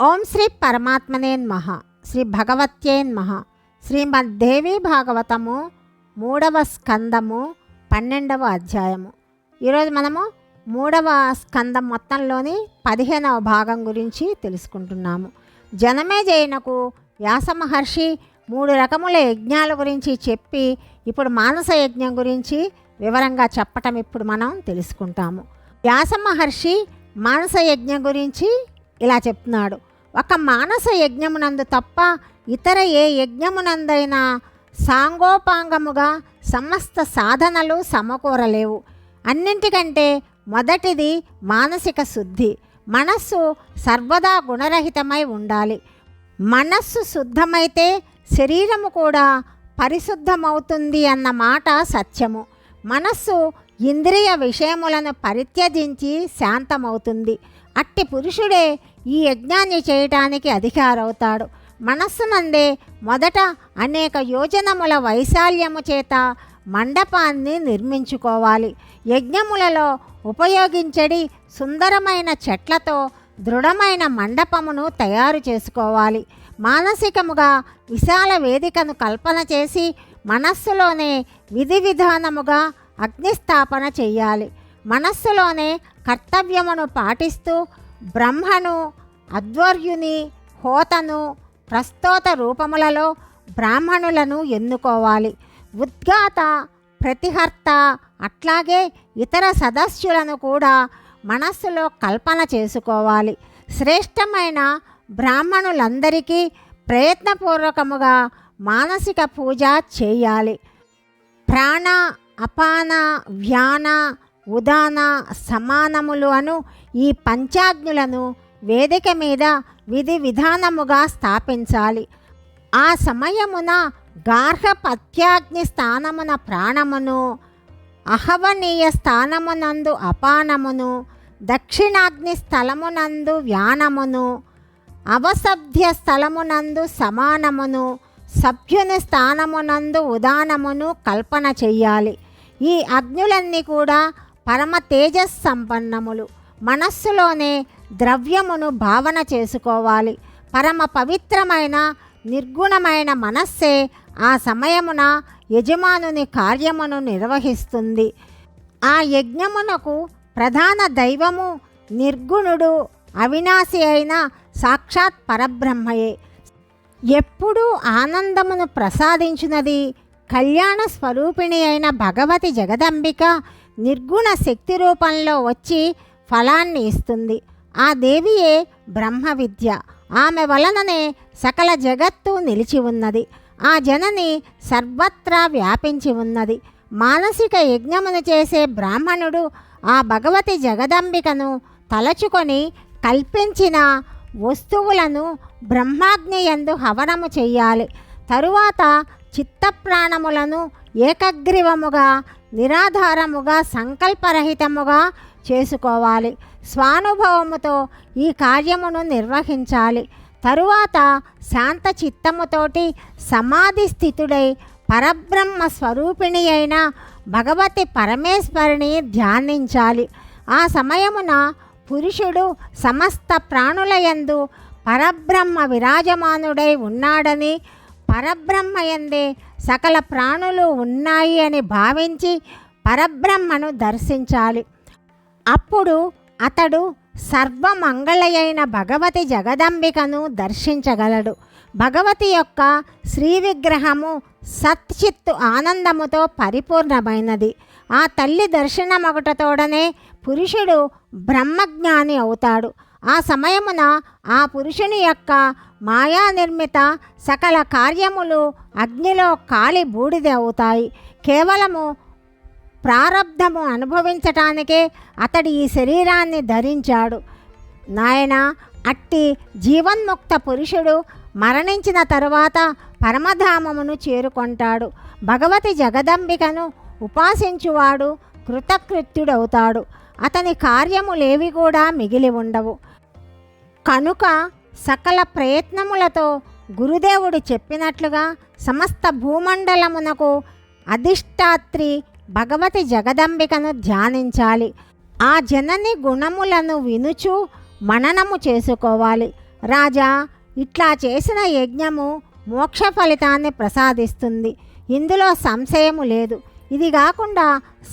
ఓం శ్రీ పరమాత్మనేన్మహ శ్రీ భగవత్యేన్మహ శ్రీమద్దేవి భాగవతము మూడవ స్కందము పన్నెండవ అధ్యాయము. ఈరోజు మనము మూడవ స్కందం మొత్తంలోని పదిహేనవ భాగం గురించి తెలుసుకుంటున్నాము. జనమేజయునకు వ్యాస మహర్షి మూడు రకముల యజ్ఞాల గురించి చెప్పి ఇప్పుడు మానస యజ్ఞం గురించి వివరంగా చెప్పటం ఇప్పుడు మనం తెలుసుకుంటాము. వ్యాస మహర్షి మానస యజ్ఞం గురించి ఇలా చెప్తున్నాడు. ఒక మానస యజ్ఞమునందు తప్ప ఇతర ఏ యజ్ఞమునందైనా సాంగోపాంగముగా సమస్త సాధనలు సమకూరలేవు. అన్నింటికంటే మొదటిది మానసిక శుద్ధి. మనస్సు సర్వదా గుణరహితమై ఉండాలి. మనస్సు శుద్ధమైతే శరీరము కూడా పరిశుద్ధమవుతుంది అన్న మాట సత్యము. మనస్సు ఇంద్రియ విషయములను పరిత్యజించి శాంతమవుతుంది. అట్టి పురుషుడే ఈ యజ్ఞాన్ని చేయటానికి అధికారవుతాడు. మనస్సునందే మొదట అనేక యోజనముల వైశాల్యము చేత మండపాన్ని నిర్మించుకోవాలి. యజ్ఞములలో ఉపయోగించడి సుందరమైన చెట్లతో దృఢమైన మండపమును తయారు చేసుకోవాలి. మానసికముగా విశాల వేదికను కల్పన చేసి మనస్సులోనే విధి విధానముగా అగ్నిస్థాపన చేయాలి. మనస్సులోనే కర్తవ్యమును పాటిస్తూ బ్రహ్మను అధ్వర్యుని హోతను ప్రస్తోత రూపములలో బ్రాహ్మణులను ఎన్నుకోవాలి. ఉద్గాత ప్రతిహర్త అట్లాగే ఇతర సదస్యులను కూడా మనస్సులో కల్పన చేసుకోవాలి. శ్రేష్టమైన బ్రాహ్మణులందరికీ ప్రయత్నపూర్వకముగా మానసిక పూజ చేయాలి. ప్రాణ అపాన వ్యాన ఉదాన సమానములు అను ఈ పంచాగ్నులను వేదిక మీద విధి విధానముగా స్థాపించాలి. ఆ సమయమున గార్హపత్యాగ్ని స్థానమున ప్రాణమును అహవనీయ స్థానమునందు అపానమును దక్షిణాగ్ని స్థలమునందు వ్యానమును అవసభ్య స్థలమునందు సమానమును సభ్యుని స్థానమునందు ఉదానమును కల్పన చెయ్యాలి. ఈ అగ్నులన్నీ కూడా పరమ తేజస్ సంపన్నములు మనస్సులోనే ద్రవ్యమును భావన చేసుకోవాలి. పరమ పవిత్రమైన నిర్గుణమైన మనస్సే ఆ సమయమున యజమానుని కార్యమును నిర్వహిస్తుంది. ఆ యజ్ఞమునకు ప్రధాన దైవము నిర్గుణుడు అవినాశి అయిన సాక్షాత్ పరబ్రహ్మయే. ఎప్పుడూ ఆనందమును ప్రసాదించినది కళ్యాణ స్వరూపిణి అయిన భగవతి జగదంబిక నిర్గుణ శక్తి రూపంలో వచ్చి ఫలాన్ని ఇస్తుంది. ఆ దేవియే బ్రహ్మ విద్య ఆమె వలననే సకల జగత్తు నిలిచి ఉన్నది. ఆ జనని సర్వత్రా వ్యాపించి ఉన్నది. మానసిక యజ్ఞమును చేసే బ్రాహ్మణుడు ఆ భగవతి జగదంబికను తలచుకొని కల్పించిన వస్తువులను బ్రహ్మాగ్నియందు హవనము చెయ్యాలి. తరువాత చిత్తప్రాణములను ఏకగ్రీవముగా నిరాధారముగా సంకల్పరహితముగా చేసుకోవాలి. స్వానుభవముతో ఈ కార్యమును నిర్వహించాలి. తరువాత శాంత చిత్తముతోటి సమాధి స్థితుడై పరబ్రహ్మ స్వరూపిణి అయిన భగవతి పరమేశ్వరిని ధ్యానించాలి. ఆ సమయమున పురుషుడు సమస్త ప్రాణులయందు పరబ్రహ్మ విరాజమానుడై ఉన్నాడని పరబ్రహ్మయందే సకల ప్రాణులు ఉన్నాయి అని భావించి పరబ్రహ్మను దర్శించాలి. అప్పుడు అతడు సర్వమంగళయైన భగవతి జగదంబికను దర్శించగలడు. భగవతి యొక్క శ్రీ విగ్రహము సత్చిత్తు ఆనందముతో పరిపూర్ణమైనది. ఆ తల్లి దర్శనమొకటతోడనే పురుషుడు బ్రహ్మజ్ఞాని అవుతాడు. ఆ సమయమున ఆ పురుషుని యొక్క మాయా నిర్మిత సకల కార్యములు అగ్నిలో కాలి బూడిద అవుతాయి. కేవలము ప్రారబ్ధము అనుభవించటానికే అతడు ఈ శరీరాన్ని ధరించాడు. నాయన అట్టి జీవన్ముక్త పురుషుడు మరణించిన తరువాత పరమధామమును చేరుకుంటాడు. భగవతి జగదంబికను ఉపాసించువాడు కృతకృత్యుడవుతాడు. అతని కార్యములేవి కూడా మిగిలి ఉండవు. కనుక సకల ప్రయత్నములతో గురుదేవుడు చెప్పినట్లుగా సమస్త భూమండలమునకు అధిష్టాత్రి భగవతి జగదంబికను ధ్యానించాలి. ఆ జనని గుణములను వినుచు మననము చేసుకోవాలి. రాజా ఇట్లా చేసిన యజ్ఞము మోక్ష ఫలితాన్ని ప్రసాదిస్తుంది. ఇందులో సంశయము లేదు. ఇది కాకుండా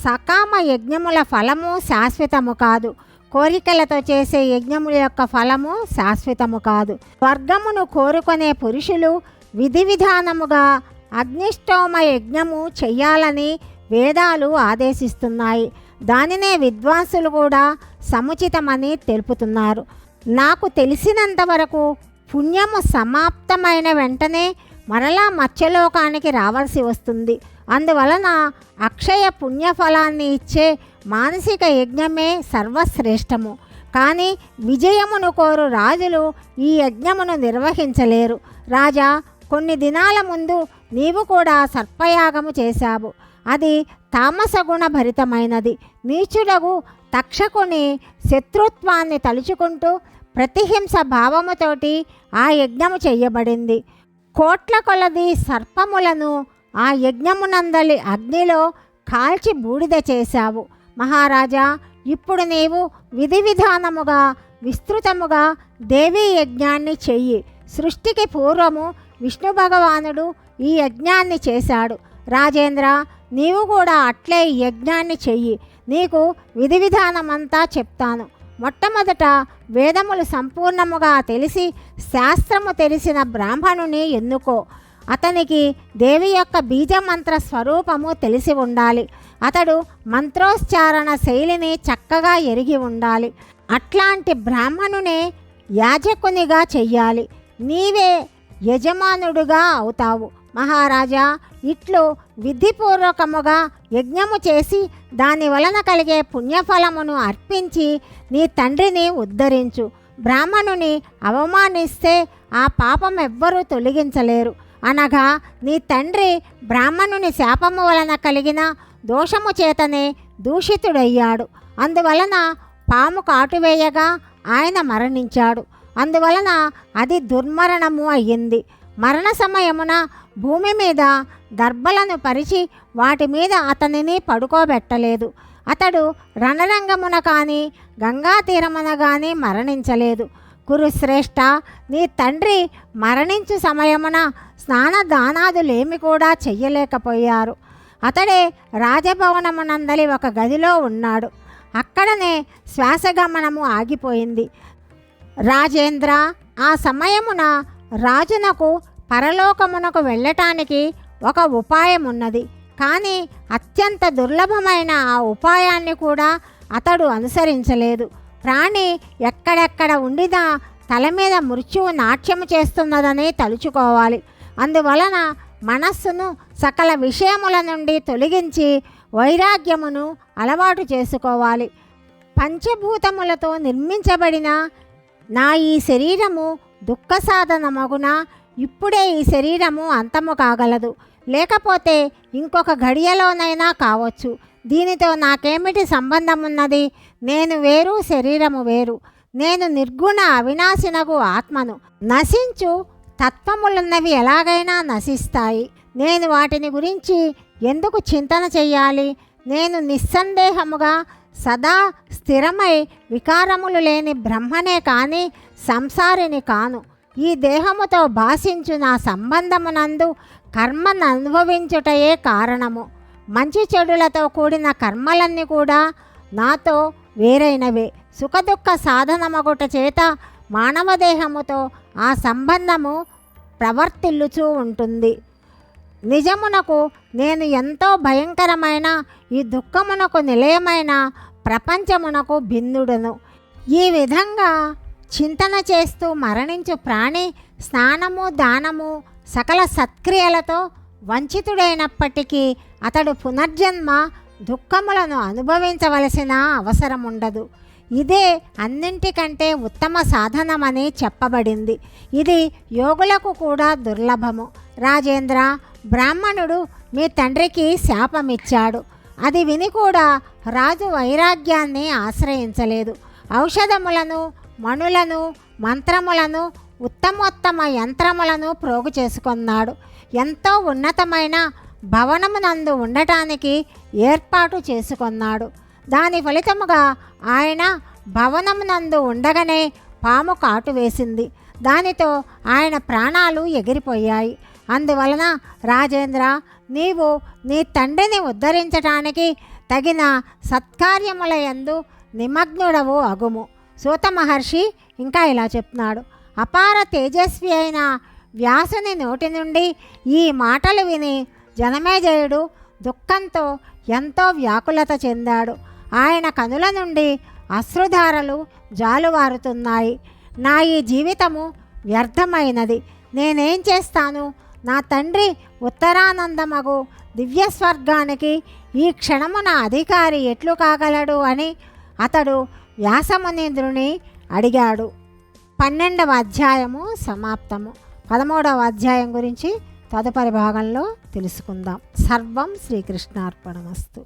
సకామ యజ్ఞముల ఫలము శాశ్వతము కాదు. కోరికలతో చేసే యజ్ఞముల యొక్క ఫలము శాశ్వతము కాదు. స్వర్గమును కోరుకునే పురుషులు విధి విధానముగా అగ్నిష్టోమ యజ్ఞము చెయ్యాలని వేదాలు ఆదేశిస్తున్నాయి. దానినే విద్వాంసులు కూడా సముచితమని తెలుపుతున్నారు. నాకు తెలిసినంత వరకు పుణ్యము సమాప్తమైన వెంటనే మరలా మత్స్యలోకానికి రావాల్సి వస్తుంది. అందువలన అక్షయ పుణ్యఫలాన్ని ఇచ్చే మానసిక యజ్ఞమే సర్వశ్రేష్టము. కానీ విజయమును కోరు రాజులు ఈ యజ్ఞమును నిర్వహించలేరు. రాజా కొన్ని దినాల ముందు నీవు కూడా సర్పయాగము చేశావు. అది తామసగుణ భరితమైనది నీచుడగు తక్షకుని శత్రుత్వాన్ని తలుచుకుంటూ ప్రతిహింస భావముతోటి ఆ యజ్ఞము చేయబడింది. కోట్ల కొలది సర్పములను ఆ యజ్ఞమునందలి అగ్నిలో కాల్చి బూడిద చేశావు. మహారాజా ఇప్పుడు నీవు విధి విధానముగా విస్తృతముగా దేవీ యజ్ఞాన్ని చెయ్యి. సృష్టికి పూర్వము విష్ణు భగవానుడు ఈ యజ్ఞాన్ని చేశాడు. రాజేంద్ర నీవు కూడా అట్లే ఈ యజ్ఞాన్ని చెయ్యి. నీకు విధి విధానమంతా చెప్తాను. మొట్టమొదట వేదములు సంపూర్ణముగా తెలిసి శాస్త్రము తెలిసిన బ్రాహ్మణుని ఎన్నుకో. అతనికి దేవి యొక్క బీజమంత్ర స్వరూపము తెలిసి ఉండాలి. అతడు మంత్రోచ్చారణ శైలిని చక్కగా ఎరిగి ఉండాలి. అట్లాంటి బ్రాహ్మణునే యాజకునిగా చెయ్యాలి. నీవే యజమానుడుగా అవుతావు. మహారాజా ఇట్లు విధిపూర్వకముగా యజ్ఞము చేసి దాని వలన కలిగే పుణ్యఫలమును అర్పించి నీ తండ్రిని ఉద్ధరించు. బ్రాహ్మణుని అవమానిస్తే ఆ పాపం ఎవ్వరూ తొలగించలేరు. అనగా నీ తండ్రి బ్రాహ్మణుని శాపము వలన కలిగిన దోషము చేతనే దూషితుడయ్యాడు. అందువలన పాము కాటువేయగా ఆయన మరణించాడు. అందువలన అది దుర్మరణము అయ్యింది. మరణ సమయమున భూమి మీద దర్భలను పరిచి వాటి మీద అతనిని పడుకోబెట్టలేదు. అతడు రణరంగమున కానీ గంగా తీరమున కానీ మరణించలేదు. కురుశ్రేష్ఠ నీ తండ్రి మరణించు సమయమున స్నాన దానాదులేమి కూడా చెయ్యలేకపోయారు. అతడే రాజభవనమునందలి ఒక గదిలో ఉన్నాడు. అక్కడనే శ్వాసగమనము ఆగిపోయింది. రాజేంద్ర ఆ సమయమున రాజునకు పరలోకమునకు వెళ్ళటానికి ఒక ఉపాయం ఉన్నది కానీ అత్యంత దుర్లభమైన ఆ ఉపాయాన్ని కూడా అతడు అనుసరించలేదు. ప్రాణి ఎక్కడెక్కడ ఉండినా తల మీద మృత్యువు నాట్యము చేస్తున్నదని తలుచుకోవాలి. అందువలన మనస్సును సకల విషయముల నుండి తొలగించి వైరాగ్యమును అలవాటు చేసుకోవాలి. పంచభూతములతో నిర్మించబడిన నా ఈ శరీరము దుఃఖ సాధనమగున ఇప్పుడే ఈ శరీరము అంతము కాగలదు. లేకపోతే ఇంకొక ఘడియలోనైనా కావచ్చు. దీనితో నాకేమిటి సంబంధం ఉన్నది నేను వేరు శరీరము వేరు. నేను నిర్గుణ అవినాశినగు ఆత్మను. నశించు తత్వములున్నవి ఎలాగైనా నశిస్తాయి. నేను వాటిని గురించి ఎందుకు చింతన చెయ్యాలి? నేను నిస్సందేహముగా సదా స్థిరమై వికారములు లేని బ్రహ్మనే కాని సంసారిని కాను. ఈ దేహముతో భాషించు నా సంబంధమునందు కర్మను అనుభవించుటయే కారణము. మంచి చెడులతో కూడిన కర్మలన్నీ కూడా నాతో వేరైనవే. సుఖదుఖ సాధనమగుట చేత మానవ దేహముతో ఆ సంబంధము ప్రవర్తిల్లుచూ ఉంటుంది. నిజమునకు నేను ఎంతో భయంకరమైన ఈ దుఃఖమునకు నిలయమైన ప్రపంచమునకు బిందుడును ఈ విధంగా చింతన చేస్తూ మరణించు ప్రాణి స్నానము దానము సకల సత్క్రియలతో వంచితుడైనప్పటికీ అతడు పునర్జన్మ దుఃఖములను అనుభవించవలసిన అవసరం ఉండదు ఇదే అన్నింటికంటే ఉత్తమ సాధనమని చెప్పబడింది. ఇది యోగులకు కూడా దుర్లభము. రాజేంద్ర బ్రాహ్మణుడు మీ తండ్రికి శాపమిచ్చాడు. అది విని కూడా రాజు వైరాగ్యాన్ని ఆశ్రయించలేదు. ఔషధములను మణులను మంత్రములను ఉత్తమోత్తమ యంత్రములను ప్రోగు చేసుకున్నాడు. ఎంతో ఉన్నతమైన భవనమునందు ఉండటానికి ఏర్పాటు చేసుకున్నాడు. దాని ఫలితముగా ఆయన భవనమునందు ఉండగానే పాము కాటు వేసింది. దానితో ఆయన ప్రాణాలు ఎగిరిపోయాయి. అందువలన రాజేంద్ర నీవు నీ తండ్రిని ఉద్ధరించటానికి తగిన సత్కార్యముల యందు నిమగ్నుడవు అగుము. సూత మహర్షి ఇంకా ఇలా చెప్తున్నాడు. అపార తేజస్వి అయిన వ్యాసుని నోటి నుండి ఈ మాటలు విని జనమేజయుడు దుఃఖంతో ఎంతో వ్యాకులత చెందాడు. ఆయన కనుల నుండి అశ్రుధారలు జాలువారుతున్నాయి. నా ఈ జీవితము వ్యర్థమైనది. నేనేం చేస్తాను? నా తండ్రి ఉత్తరానందమగు దివ్య స్వర్గానికి ఈ క్షణమున అధికారి ఎట్లు కాగలడు అని అతడు వ్యాసమునీంద్రుని అడిగాడు. పన్నెండవ అధ్యాయము సమాప్తము. పదమూడవ అధ్యాయం గురించి తదుపరి భాగంలో తెలుసుకుందాం. సర్వం శ్రీకృష్ణార్పణమస్తు.